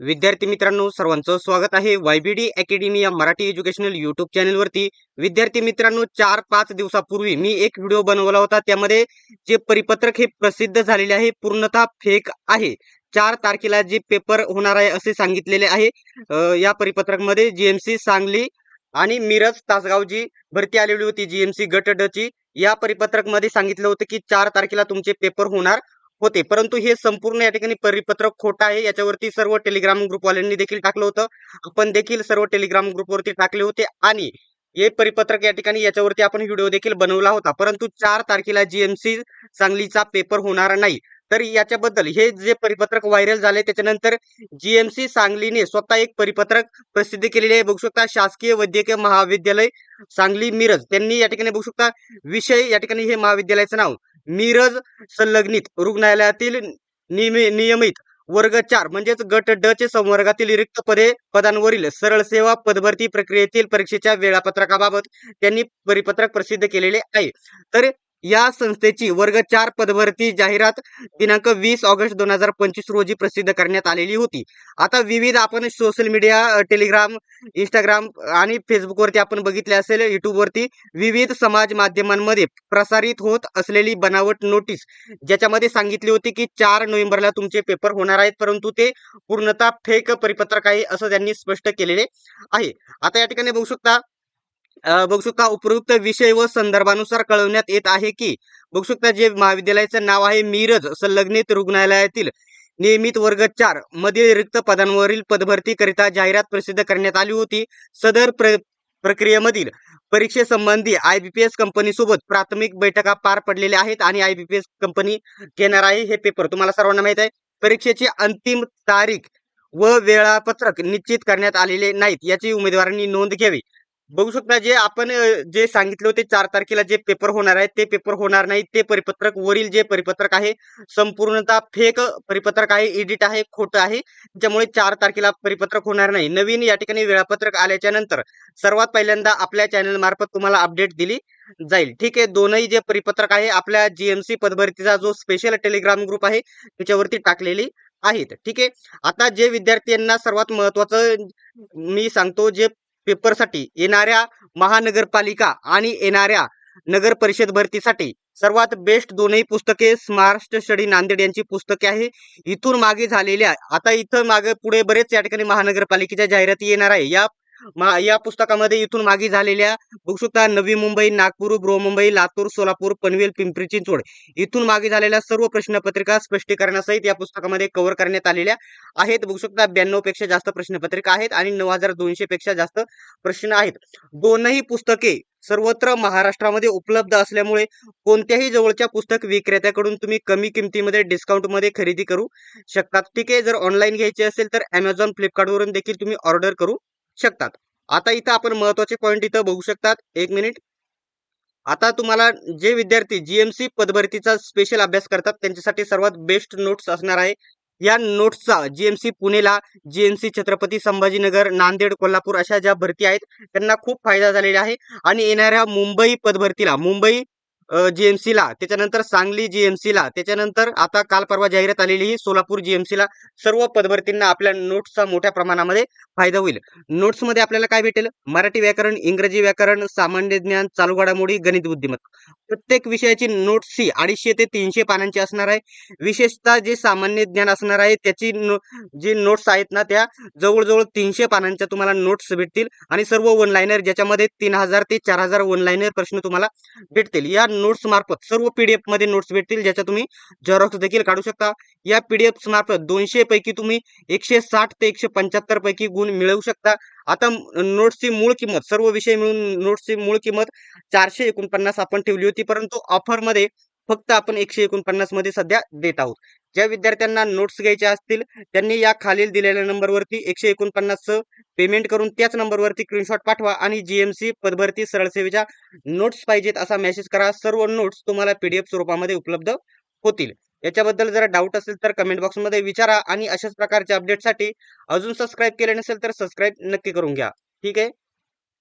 विद्यार्थी मित्रांनो सर्वांचं स्वागत आहे वायबीडी अकॅडमी या मराठी एज्युकेशनल युट्यूब चॅनलवरती. विद्यार्थी मित्रांनो चार पाच दिवसापूर्वी मी एक व्हिडिओ बनवला होता. त्यामध्ये जे परिपत्रक हे प्रसिद्ध झालेले आहे पूर्णतः फेक आहे. चार तारखेला जे पेपर होणार आहे असे सांगितलेले आहे. या परिपत्रकमध्ये जीएमसी सांगली आणि मिरज तासगाव जी भरती आलेली होती जीएमसी गट ड ची. या परिपत्रकमध्ये सांगितलं होतं की चार तारखेला तुमचे पेपर होणार. होते. परंतु हे संपूर्ण या ठिकाणी परिपत्रक खोटं आहे. याच्यावरती सर्व टेलिग्राम ग्रुपवाल्यांनी देखील टाकलं होतं. आपण देखील सर्व टेलिग्राम ग्रुपवरती टाकले होते आणि हे परिपत्रक या ठिकाणी याच्यावरती आपण व्हिडिओ देखील बनवला होता. परंतु चार तारखेला जीएमसी सांगलीचा पेपर होणार नाही. तर याच्याबद्दल हे जे परिपत्रक व्हायरल झाले त्याच्यानंतर जीएमसी सांगलीने स्वतः एक परिपत्रक प्रसिद्ध केलेले आहे. बघू शकता शासकीय वैद्यकीय महाविद्यालय सांगली मिरज. त्यांनी या ठिकाणी बघू शकता विषय या ठिकाणी हे महाविद्यालयाचं नाव. मिरज संलग्नित रुग्णालयातील नियमित वर्ग चार म्हणजेच गट ड चे संवर्गातील रिक्त पदे पदांवरील सरळ सेवा पदभरती प्रक्रियेतील परीक्षेच्या वेळापत्रकाबाबत त्यांनी परिपत्रक प्रसिद्ध केलेले आहे. तर या संस्थेची वर्ग चार पदभरती जाहिरात दिनांक वीस ऑगस्ट दोन हजार पंचवीस रोजी प्रसिद्ध करण्यात आलेली होती. आता विविध आपण सोशल मीडिया टेलिग्राम इंस्टाग्राम आणि फेसबुकवरती आपण बघितले असेल युट्यूबवरती विविध समाज माध्यमांमध्ये प्रसारित होत असलेली बनावट नोटीस ज्याच्यामध्ये सांगितली होती की चार नोव्हेंबरला तुमचे पेपर होणार आहेत परंतु ते पूर्णतः फेक परिपत्रक आहे असं त्यांनी स्पष्ट केलेले आहे. आता या ठिकाणी बघू शकता बघू शकता उपयुक्त विषय व संदर्भानुसार कळवण्यात येत आहे की बघू शकता जे महाविद्यालयाचं नाव आहे मिरज संलग्नित रुग्णालयातील नियमित वर्ग चार मधील रिक्त पदांवरील पदभरतीकरिता जाहिरात प्रसिद्ध करण्यात आली होती. सदर प्र प्रक्रियेमधील परीक्षेसंबंधी आय बी पी एस कंपनीसोबत प्राथमिक बैठका पार पडलेल्या आहेत आणि I B P S company घेणार आहे हे पेपर तुम्हाला सर्वांना माहीत आहे. परीक्षेची अंतिम तारीख व वेळापत्रक निश्चित करण्यात आलेले नाहीत याची उमेदवारांनी नोंद घ्यावी. बघू शकता जे आपण जे सांगितले होते चार तारखेला जे पेपर होणार आहे ते पेपर होणार नाही. ते परिपत्रक वरील जे परिपत्रक आहे संपूर्णतः फेक परिपत्रक आहे एडिट आहे खोटं आहे. त्यामुळे चार तारखेला परिपत्रक होणार नाही. नवीन या ठिकाणी वेळापत्रक आल्याच्यानंतर सर्वात पहिल्यांदा आपल्या चॅनल मार्फत तुम्हाला अपडेट दिली जाईल. ठीक आहे दोनही जे परिपत्रक आहे आपल्या जीएमसी पदभरतीचा जो स्पेशल टेलिग्राम ग्रुप आहे त्याच्यावरती टाकलेली आहेत. ठीक आहे आता जे विद्यार्थ्यांना सर्वात महत्वाचं मी सांगतो जे पेपरसाठी येणाऱ्या महानगरपालिका आणि येणाऱ्या नगर परिषद भरतीसाठी सर्वात बेस्ट दोनही पुस्तके महाराष्ट्र स्टडी नांदेड यांची पुस्तके आहे. इथून मागे झालेल्या आता इथं मागे पुढे बरेच या ठिकाणी महानगरपालिकेच्या जाहिराती येणार आहे. या या पुस्तकामध्ये इथून मागे झालेल्या बघू शकता नवी मुंबई नागपूर बृहमुंबई लातूर सोलापूर पनवेल पिंपरी चिंचवड इथून मागे झालेल्या सर्व प्रश्नपत्रिका स्पष्टीकरणासहित या पुस्तकामध्ये कव्हर करण्यात आलेल्या आहेत. बघू शकता ब्याण्णवपेक्षा जास्त प्रश्नपत्रिका आहेत आणि नऊ हजार दोनशे पेक्षा जास्त प्रश्न आहेत. दोनही पुस्तके सर्वत्र महाराष्ट्रामध्ये उपलब्ध असल्यामुळे कोणत्याही जवळच्या पुस्तक विक्रेत्याकडून तुम्ही कमी किमतीमध्ये डिस्काउंटमध्ये खरेदी करू शकतात ठीक आहे जर ऑनलाईन घ्यायचे असेल तर अमेझॉन फ्लिपकार्टवरून देखील तुम्ही ऑर्डर करू शकतात. आता इथं आपण महत्त्वाचे पॉईंट इथं बघू शकतात. एक मिनिट आता तुम्हाला जे विद्यार्थी जीएमसी पदभरतीचा स्पेशल अभ्यास करतात त्यांच्यासाठी सर्वात बेस्ट नोट्स असणार आहे. या नोट्सचा जीएमसी पुणेला जीएमसी छत्रपती संभाजीनगर नांदेड कोल्हापूर अशा ज्या भरती आहेत त्यांना खूप फायदा झालेला आहे. आणि येणाऱ्या मुंबई पदभरतीला मुंबई जीएमसीला त्याच्यानंतर सांगली जीएमसीला त्याच्यानंतर आता काल परवा जाहिरात आलेली ही सोलापूर जीएमसीला सर्व पदभरतींना आपल्या नोट्सचा मोठ्या प्रमाणामध्ये फायदा होईल. नोट्समध्ये आपल्याला काय भेटेल? मराठी व्याकरण इंग्रजी व्याकरण सामान्य ज्ञान चालू घडामोडी गणित बुद्धिमत्ता. प्रत्येक विषयाची नोट्स ही अडीचशे ते तीनशे पानांची असणार आहे. विशेषतः जे सामान्य ज्ञान असणार आहे त्याची नो- जी नोट्स आहेत ना त्या जवळजवळ तीनशे पानांच्या तुम्हाला नोट्स भेटतील. आणि सर्व वन लाईनर ज्याच्यामध्ये तीन हजार ते चार हजार वन लाईनर प्रश्न तुम्हाला भेटतील. या नोट्स मार्फत सर्व पीडीएफमध्ये नोट्स भेटतील ज्याच्या तुम्ही झेरॉक्स देखील काढू शकता. या पीडीएफ मार्फत दोनशे पैकी तुम्ही एकशे साठ ते एकशे पंच्याहत्तर पैकी गुण मिळवू शकता. आता नोट्सची मूळ किंमत सर्व विषय मिळून नोट्सची मूळ किंमत चारशे एकोणपन्नास आपण ठेवली होती परंतु ऑफरमध्ये फक्त आपण एकशे एकोणपन्नासमध्ये सध्या देत आहोत. ज्या विद्यार्थ्यांना नोट्स घ्यायच्या असतील त्यांनी या खालील दिलेल्या नंबरवरती एकशे एकोणपन्नास पेमेंट करून त्याच नंबरवरती स्क्रीनशॉट पाठवा आणि जीएमसी पदभरती सरळ सेवेच्या नोट्स पाहिजेत असा मेसेज करा. सर्व नोट्स तुम्हाला पीडीएफ स्वरूपामध्ये उपलब्ध होतील. याच्याबद्दल जर डाऊट असेल तर कमेंट बॉक्समध्ये विचारा आणि अशाच प्रकारच्या अपडेटसाठी अजून सबस्क्राईब केले नसेल तर सबस्क्राईब नक्की करून घ्या. ठीक आहे?